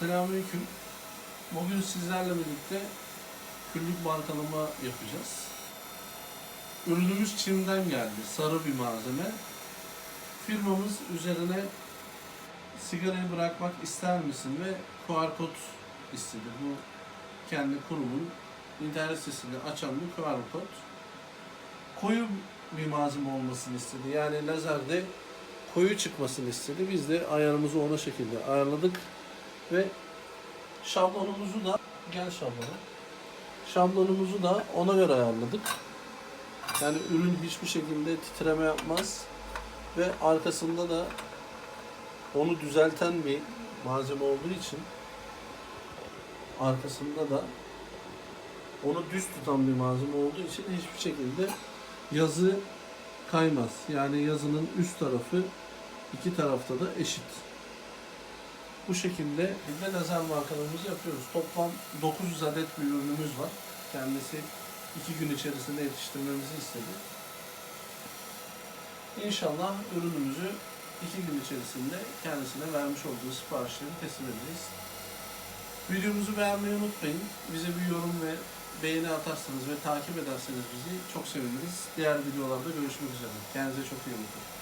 Selamünaleyküm. Bugün sizlerle birlikte küllük markalama yapacağız. Ürünümüz Çin'den geldi. Sarı bir malzeme. Firmamız üzerine sigarayı bırakmak ister misin ve QR kod istedi. Bu kendi kurumun internet sitesinde açan bir QR kod. Koyu bir malzeme olmasını istedi. Yani lazerde koyu çıkmasını istedi. Biz de ayarımızı ona şekilde ayarladık. Ve şablonumuzu da gel şablona. Şablonumuzu da ona göre ayarladık. Yani ürün hiçbir şekilde titreme yapmaz ve arkasında da onu düzelten bir malzeme olduğu için arkasında da onu düz tutan bir malzeme olduğu için hiçbir şekilde yazı kaymaz. Yani yazının üst tarafı iki tarafta da eşit. Bu şekilde de lazer markalarımızı yapıyoruz. Toplam 900 adet bir ürünümüz var. Kendisi iki gün içerisinde yetiştirmemizi istedi. İnşallah ürünümüzü iki gün içerisinde kendisine vermiş olduğu siparişleri teslim edeceğiz. Videomuzu beğenmeyi unutmayın. Bize bir yorum ve beğeni atarsanız ve takip ederseniz bizi çok seviniriz. Diğer videolarda görüşmek üzere. Kendinize çok iyi bakın.